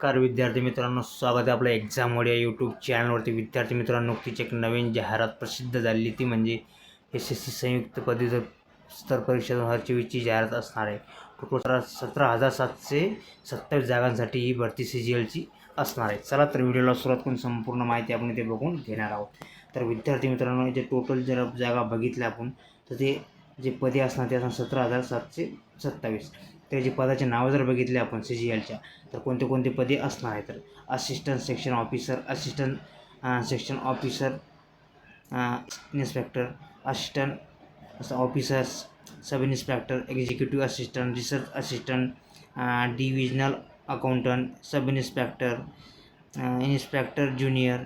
नमस्कार विद्यार्थी मित्रांनो स्वागत आहे आपल्या एक्झाम या यूट्यूब चॅनलवरती विद्यार्थी मित्रांनो नुकतीच एक नवीन जाहिरात प्रसिद्ध झाली ती म्हणजे एस एस सी संयुक्त पदवीधर स्तर परीक्षा दोन हजार चोवीसची जाहिरात असणार आहे. टोटल सतरा हजार सातशे सत्तावीस जागांसाठी ही भरती सी जी एलची असणार आहे. चला तर व्हिडिओला सुरुवात करून संपूर्ण माहिती आपण इथे बघून घेणार आहोत. तर विद्यार्थी मित्रांनो जे टोटल जर जागा बघितल्या आपण तर ते जे पदे असणार ते असणार सतरा हजार सातशे सत्तावीस. त्याचे पदाचे नावं जर बघितले आपण सी जी एलच्या तर कोणते कोणते पदे असणार आहे तर assistant section officer assistant section officer inspector assistant असं officers sub inspector executive assistant research assistant divisional accountant sub inspector inspector junior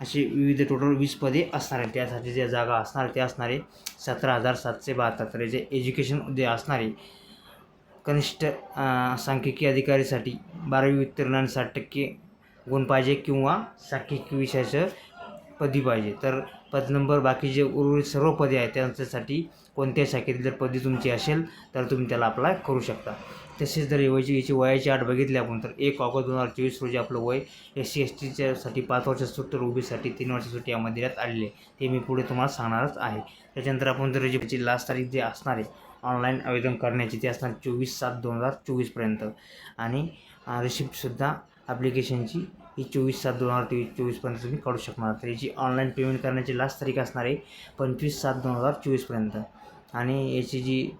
अशी विविध टोटल वीस पदे असणार आहेत. त्यासाठी ज्या जागा असणार ते असणारे सतरा हजार सातशे बहात्तर. तर जे एज्युकेशन जे असणारे कनिष्ठ सांख्यिकी अधिकारीसाठी बारावी उत्तीर्ण साठ टक्के गुण पाहिजे किंवा सांख्यिकी विषयाचं पदी पाहिजे. तर पद नंबर बाकी जे उर्वरित सर्व पदे आहेत त्यांच्यासाठी कोणत्या शाखेतील जर पदी तुमची असेल तर तुम्ही त्याला अप्लाय करू शकता. तसेच जर याची याची वयाची आठ बघितली आपण तर एक ऑगस्ट दोन हजार चोवीस रोजी आपलं वय एस सी एस टीच्यासाठी पाच वर्ष सुट्ट तर ओबीसाठी तीन वर्ष सुट्टी यामध्ये देण्यात आलेली आहे. ते मी पुढे तुम्हाला सांगणारच आहे. त्याच्यानंतर आपण जर याची लास्ट तारीख जे असणार आहे ऑनलाईन आवेदन करण्याची ते असणार चोवीस सात दोन हजार चोवीसपर्यंत आणि रिसिप्टसुद्धा ॲप्लिकेशनची ही चोवीस सात दोन हजार तेवीस चोवीसपर्यंत तुम्ही काढू शकणार. तर याची ऑनलाईन पेमेंट करण्याची लास्ट तारीख असणार आहे पंचवीस सात दोन हजार चोवीसपर्यंत आणि याची जी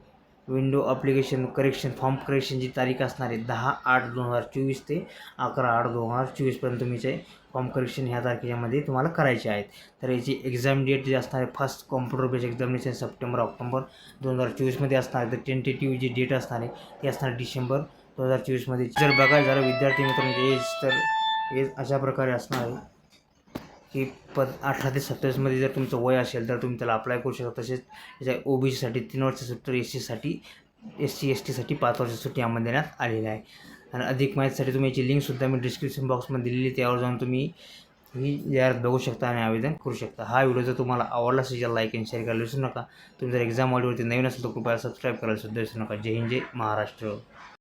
विंडो अप्लिकेशन करेक्शन फॉर्म करेक्शनची तारीख असणार आहे दहा आठ दोन हजार चोवीस ते अकरा आठ दोन हजार चोवीसपर्यंत तुमचे फॉर्म करेक्शन ह्या तारखेच्यामध्ये तुम्हाला करायचे आहेत. तर याची एक्झाम डेट जी असणार आहे first computer base examination September October दोन हजार चोवीसमध्ये असणार आहे. तर टेंटेटिव्ह जी डेट असणार आहे ती असणार डिसेंबर दोन हजार चोवीसमध्ये जर बघायला झालं विद्यार्थी मित्रांची एज तर एज अशा प्रकारे असणार आहे की पद अठरा ते सत्तावीसमध्ये जर तुमचं वय असेल तर तुम्ही त्याला अप्लाय करू शकता. तसेच त्याच्या ओ बी सीसाठी तीन वर्ष सुट्टी तर एस सीसाठी एस सी एस टीसाठी पाच वर्ष सुट्टी यामध्ये देण्यात आलेली आहे. आणि अधिक माहितीसाठी तुम्ही याची लिंकसुद्धा मी डिस्क्रिप्शन बॉक्समध्ये दिलेली त्यावर जाऊन तुम्ही ही जाहिरात बघू शकता आणि आवेदन करू शकता. हा व्हिडिओ जर तुम्हाला आवडला असेल तर लाईक आणि शेअर करायला विसरू नका. तुम्ही जर एक्झाम ऑडिओवरती नवीन असेल तर कृपया सबस्क्राईब करायला सुद्धा विसरू नका. जय हिंद जय महाराष्ट्र.